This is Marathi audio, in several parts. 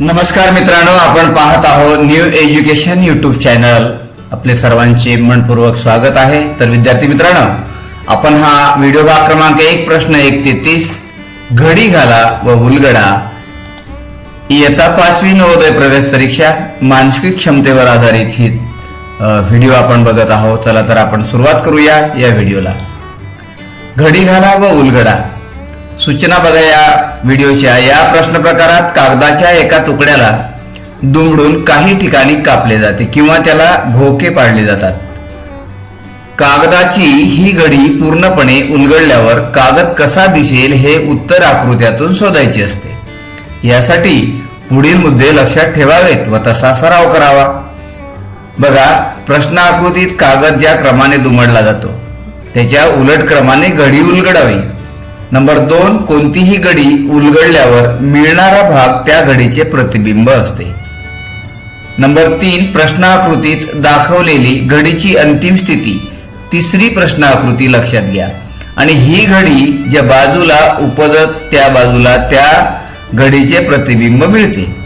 नमस्कार मित्रांनो आपण पाहत आहोत न्यू एज्युकेशन युट्यूब चॅनल आपले सर्वांचे मनपूर्वक स्वागत आहे. तर विद्यार्थी मित्रांनो आपण हा व्हिडिओ भाग क्रमांक एक प्रश्न एक ते तीस घडी घाला व उलगडा इयत्ता पाचवी नवोदय प्रवेश परीक्षा मानसिक क्षमतेवर आधारित ही व्हिडिओ आपण बघत आहोत. चला तर आपण सुरुवात करूया या व्हिडिओला घडी घाला व उलगडा सूचना बघा या व्हिडिओच्या या प्रश्न प्रकारात कागदाच्या एका तुकड्याला दुमडून काही ठिकाणी कापले जाते किंवा त्याला भोके पाडले जातात. कागदाची ही घडी पूर्णपणे उलगडल्यावर कागद कसा दिसेल हे उत्तर आकृत्यातून शोधायचे असते. यासाठी पुढील मुद्दे लक्षात ठेवावेत व तसा सराव करावा. बघा प्रश्न आकृतीत कागद ज्या क्रमाने दुमडला जातो त्याच्या उलट क्रमाने घडी उलगडावी. नंबर दोन कोणतीही घडी उलगडल्यावर मिळणारा भाग त्या घडीचे प्रतिबिंब असते. नंबर तीन प्रश्नाकृतीत दाखवलेली घडीची अंतिम स्थिती. तिसरी प्रश्नाकृती लक्षात घ्या. आणि ही घडी ज्या बाजूला उपदत त्या बाजूला त्या घडीचे प्रतिबिंब मिळते.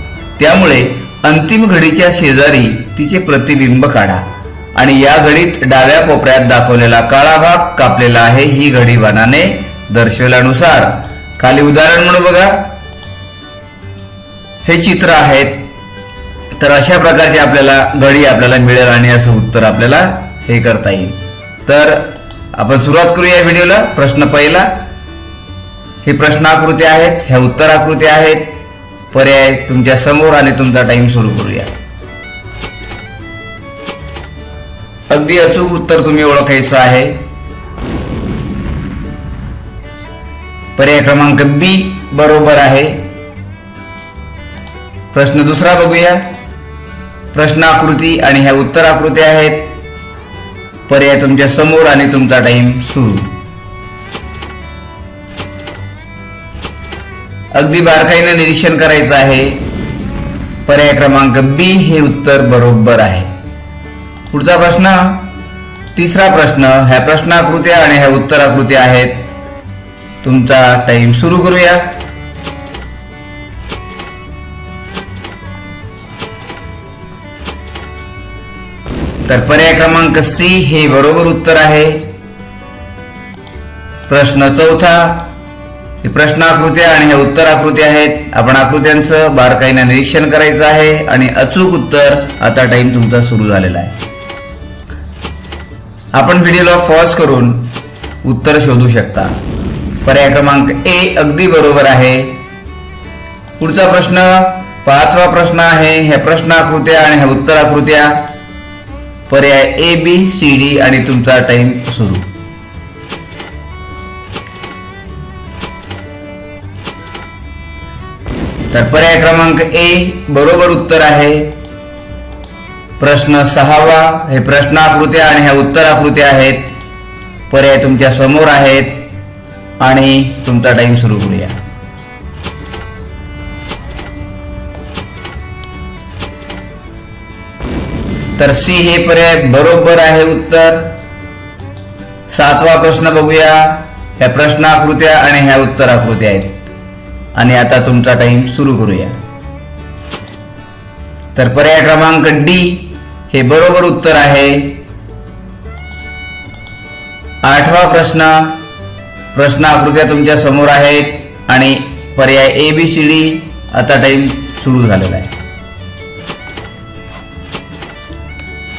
त्यामुळे अंतिम घडीच्या शेजारी तिचे प्रतिबिंब काढा. आणि या घडीत डाव्या कोपऱ्यात दाखवलेला काळा भाग कापलेला आहे ही घडी वनाने दर्शवल्यानुसार खाली उदाहरण म्हणून बघा. हे चित्र आहेत. तर अशा प्रकारची आपल्याला घडी आपल्याला मिळेल आणि असं उत्तर आपल्याला हे करता येईल. तर आपण सुरुवात करूया या व्हिडिओला. प्रश्न पहिला हे प्रश्न आकृती आहेत ह्या उत्तर आकृती आहेत. पर्याय तुमच्यासमोर आणि तुमचा टाइम सुरू करूया. अगदी अचूक उत्तर तुम्ही ओळखायचं आहे. पर्याय क्रमांक बी बरोबर आहे. प्रश्न दुसरा बघूया. प्रश्नाकृती आणि ह्या उत्तर आकृती आहेत. पर्याय तुमच्यासमोर आणि तुमचा टाइम सुरू. अगदी बारकाईनं निरीक्षण करायचं आहे. पर्याय क्रमांक बी हे उत्तर बरोबर आहे. पुढचा प्रश्न तिसरा प्रश्न ह्या प्रश्नाकृत्या आणि ह्या उत्तराकृत्या आहेत. तुमचा टाइम सुरू करूया. तर पर्याय क्रमांक सी हे बरोबर उत्तर आहे. प्रश्न चौथा हे प्रश्न आकृत्या आणि हे उत्तर आकृती आहेत. आपण आकृत्यांचं बारकाईने निरीक्षण करायचं आहे आणि अचूक उत्तर आता टाइम तुमचा सुरू झालेला आहे. आपण व्हिडिओला पॉज करून उत्तर शोधू शकता. पर्याय क्रमांक ए अगदी बरोबर आहे. पुढचा प्रश्न पाचवा प्रश्न आहे ह्या प्रश्न आकृत्या आणि ह्या उत्तर आकृत्या पर्याय ए बी सी डी आणि तुमचा टाइम सुरू. तर पर्याय क्रमांक ए बरोबर उत्तर आहे. प्रश्न सहावा हे प्रश्नाकृत्या आणि ह्या उत्तर आकृत्या आहेत. पर्याय तुमच्यासमोर आहेत. आणि तुमचा टाइम सुरू करूया. तर सी हे पर्याय बरोबर आहे उत्तर. सातवा प्रश्न बघूया. ह्या प्रश्न आकृत्या आणि ह्या उत्तर आकृत्या आहेत. आणि आता तुमचा टाइम सुरू करूया. तर पर्याय क्रमांक डी हे बरोबर उत्तर आहे. आठवा प्रश्न प्रश्न आकृत्या तुमच्यासमोर आहेत आणि पर्याय ए बी सी डी आता टाइम सुरू झालेला आहे.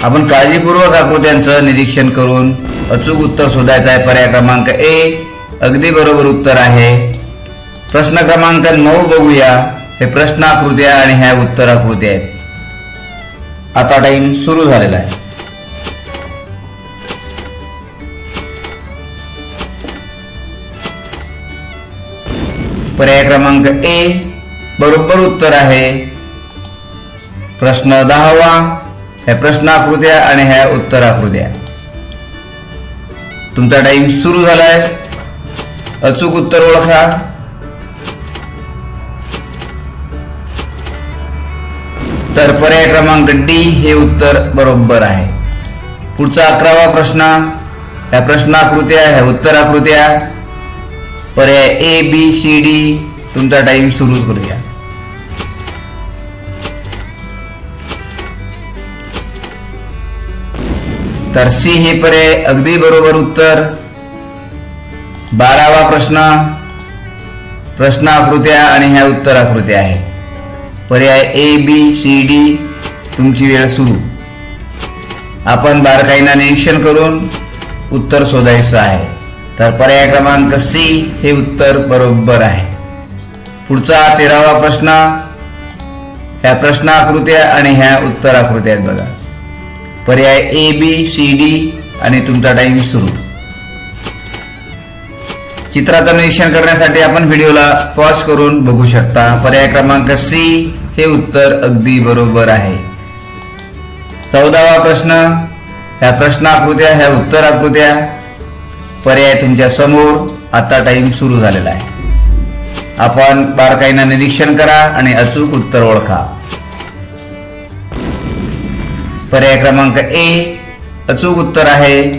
आपण काळजीपूर्वक आकृत्यांचं निरीक्षण करून अचूक उत्तर शोधायचं आहे. पर्याय क्रमांक ए अगदी बरोबर उत्तर आहे. प्रश्न क्रमांक नऊ बघूया. हे प्रश्न आकृत्या आणि ह्या उत्तर आकृत्या आहेत. आता टाइम सुरू झालेला आहे. पर्याय क्रमांक ए बरोबर उत्तर आहे. प्रश्न दहावा ह्या प्रश्न आकृत्या आणि ह्या उत्तर आकृत्या तुमचा टाइम सुरू झालाय. अचूक उत्तर ओळखा. तर पर्याय क्रमांक डी हे उत्तर बरोबर आहे. पुढचा अकरावा प्रश्न ह्या प्रश्नाकृत्या ह्या उत्तर आकृत्या पर्याय ए बी सी डी तुमचा टाइम सुरू करूया. तर सी हे पर्याय अगदी बरोबर उत्तर. बारावा प्रश्न. प्रश्न आकृत्या आणि ह्या उत्तर आकृत्या आहेत. पर्याय ए बी सी डी तुमची वेळ सुरू. आपण बारकाईना निरीक्षण करून उत्तर शोधायचं आहे. तर पर्याय क्रमांक सी हे उत्तर बरोबर आहे. पुढचा तेरावा प्रश्न. ह्या प्रश्न आकृत्या आणि ह्या उत्तराकृत्या आहेत बघा. पर्याय ए बी सी डी आणि तुमचा टाइम सुरू. चित्राचं निरीक्षण करण्यासाठी आपण व्हिडिओला पॉज करून बघू शकता. पर्याय क्रमांक सी हे उत्तर अगदी बरोबर आहे. चौदावा प्रश्न. ह्या प्रश्न आकृत्या ह्या उत्तर आकृत्या पर्याय तुमच्यासमोर आता टाइम सुरू झालेला आहे. आपण बारकाईनं निरीक्षण करा आणि अचूक उत्तर ओळखा. पर्याय क्रमांक ए अचूक उत्तर आहे.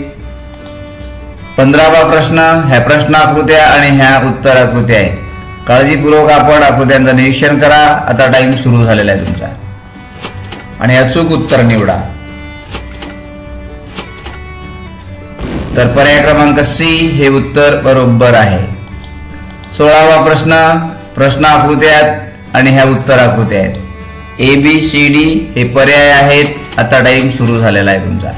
पंधरावा प्रश्न ह्या प्रश्न आकृत्या आणि ह्या उत्तर आकृत्या आहेत. काळजीपूर्वक आपण आकृत्यांचं निरीक्षण करा. आता टाइम सुरू झालेला आहे तुमचा. आणि अचूक उत्तर निवडा. तर पर्याय क्रमांक सी हे उत्तर बरोबर आहे. सोळावा प्रश्न प्रश्न आकृत्यात आणि ह्या उत्तर आकृत्या आहेत. ए बी सी डी हे पर्याय आहेत. आता टाइम सुरू झालेला आहे तुमचा.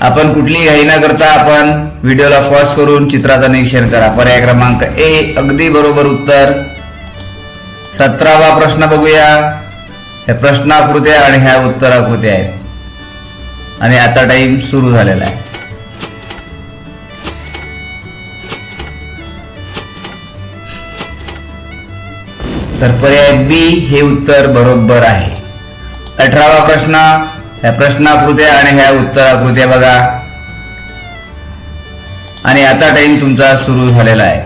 आपण कुठलीही घाई न करता आपण व्हिडिओला पॉज करून चित्राचं निरीक्षण करा. पर्याय क्रमांक ए अगदी बरोबर उत्तर. सतरावा प्रश्न बघूया. ह्या प्रश्न आकृत्या आणि ह्या उत्तर आकृत्या आहेत. आणि आता टाइम सुरू झालेला आहे. तर पर्याय बी हे उत्तर बरोबर आहे. अठरावा प्रश्न ह्या प्रश्नाकृत्या आणि ह्या उत्तराकृत्या बघा. आणि आता टाइम तुमचा सुरू झालेला आहे.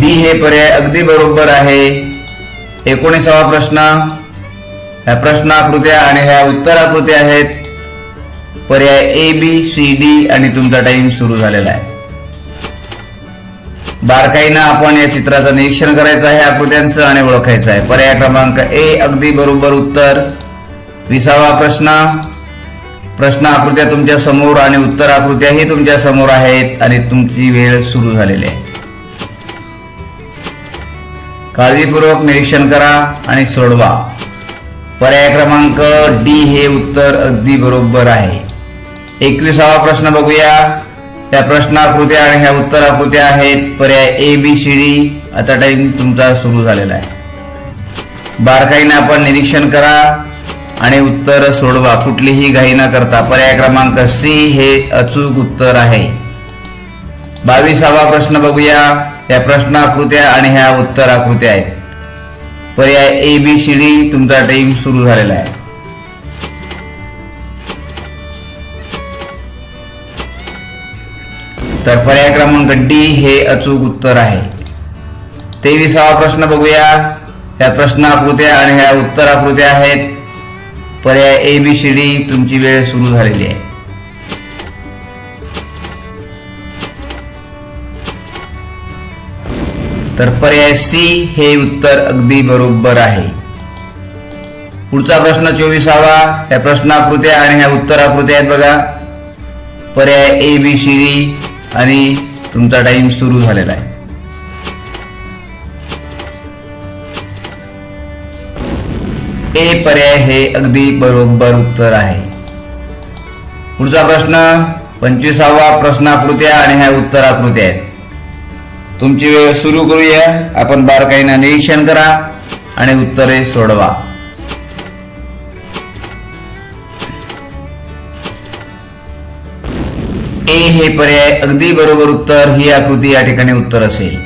डी हे पर्याय अगदी बरोबर आहे. एकोणीसावा प्रश्न ह्या प्रश्नाकृत्या आणि ह्या उत्तराकृत्या आहेत. पर्याय ए बी सी डी आणि तुमचा टाइम सुरू झालेला आहे. बारकाईनं आपण या चित्राचं निरीक्षण करायचं आहे आकृत्यांचं आणि ओळखायचं आहे. पर्याय क्रमांक ए अगदी बरोबर उत्तर. विसावा प्रश्न. प्रश्न आकृत्या तुमच्यासमोर आणि उत्तर आकृत्याही तुमच्यासमोर आहेत आणि तुमची वेळ सुरू झालेली आहे. काळजीपूर्वक निरीक्षण करा आणि सोडवा. पर्याय क्रमांक डी हे उत्तर अगदी बरोबर आहे. एकविसावा प्रश्न बघूया. त्या प्रश्नाकृत्या आणि ह्या उत्तर आकृत्या आहेत पर्याय ए बी सी डी आता टाइम तुमचा सुरू झालेला आहे. बारकाईने आपण निरीक्षण करा आणि उत्तर सोडवा. कुठलीही घाई न करता. पर्याय क्रमांक सी हे अचूक उत्तर आहे. बावीसावा प्रश्न बघूया. या प्रश्नाकृत्या आणि ह्या उत्तर आकृत्या आहेत. पर्याय ए बी सी डी तुमचा टाइम सुरू झालेला आहे. तर पर्याय क्रमांक डी हे अचूक उत्तर आहे. तेविसावा प्रश्न बघूया. या प्रश्न आकृत्या आणि ह्या उत्तर आकृत्या आहेत. पर्याय ए बी सी डी तुमची वेळ सुरू झालेली आहे. तर पर्याय सी हे उत्तर अगदी बरोबर आहे. पुढचा प्रश्न चोवीसावा. ह्या प्रश्नाकृत्या आणि ह्या उत्तराकृत्या आहेत बघा. पर्याय ए बी सी डी आणि तुमचा टाइम सुरू झालेला आहे. ए पर्याय हे अगदी बरोबर उत्तर आहे. पुढचा प्रश्न पंचवीसावा प्रश्नाकृत्या आणि ह्या उत्तर आकृत्या आहेत. तुमची वेळ सुरू करूया. आपण बारकाईनं निरीक्षण करा आणि उत्तरे सोडवा. ए हे पर्याय अगदी बरोबर उत्तर ही आकृती या ठिकाणी उत्तर असेल.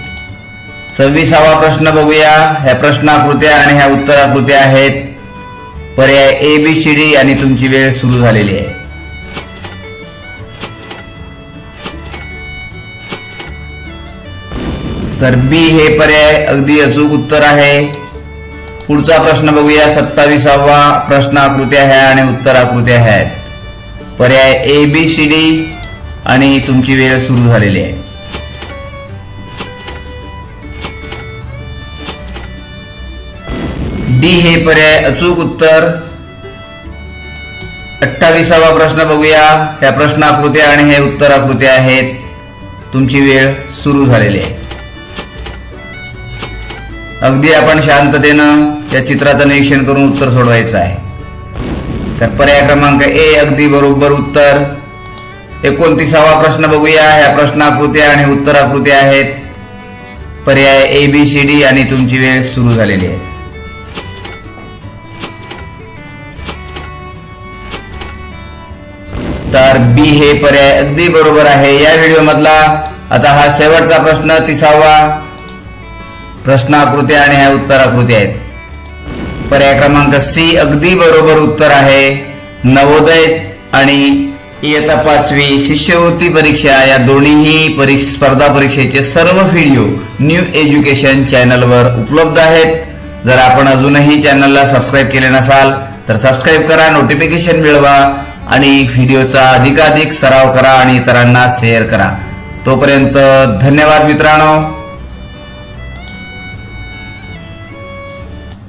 सव्वीसावा प्रश्न बघूया. ह्या प्रश्न आकृत्या आणि ह्या उत्तर आकृत्या आहेत. पर्याय ए बी सी डी आणि तुमची वेळ सुरू झालेली आहे. तर बी हे पर्याय अगदी अचूक उत्तर आहे. पुढचा प्रश्न बघूया. सत्तावीसावा प्रश्न आकृत्या आहे आणि उत्तर आकृत्या आहेत. पर्याय ए बी सी डी आणि तुमची वेळ सुरू झालेली आहे. डी हे पर्याय अचूक उत्तर. अठ्ठावीसावा प्रश्न बघूया. ह्या प्रश्न आकृत्या आणि हे उत्तर आकृत्या आहेत. तुमची वेळ सुरू झालेली आहे. अगदी आपण शांततेनं या चित्राचं निरीक्षण करून उत्तर सोडवायचं आहे. तर पर्याय क्रमांक ए अगदी बरोबर उत्तर. एकोणतीसावा प्रश्न बघूया. ह्या प्रश्न आणि उत्तर आहेत. पर्याय ए बी सी डी आणि तुमची वेळ सुरू झालेली आहे. तर बी हे पर्याय अगदी बरोबर आहे. या व्हिडिओ मधला आता हा शेवटचा प्रश्न तिसावा. प्रश्न आकृती आणि ह्या उत्तर आकृती आहेत. पर्याय क्रमांक सी अगदी बरोबर उत्तर आहे. नवोदय आणि इयत्ता पाचवी शिष्यवृत्ती परीक्षा या दोन्हीही परीक्षा स्पर्धा परीक्षेचे सर्व व्हिडिओ न्यू एज्युकेशन चॅनलवर उपलब्ध आहेत. जर आपण अजूनही चॅनलला सबस्क्राईब केले नसाल तर सबस्क्राईब करा नोटिफिकेशन मिळवा आणि व्हिडिओचा अधिकाधिक सराव करा आणि इतरांना शेअर करा. तोपर्यंत धन्यवाद मित्रांनो.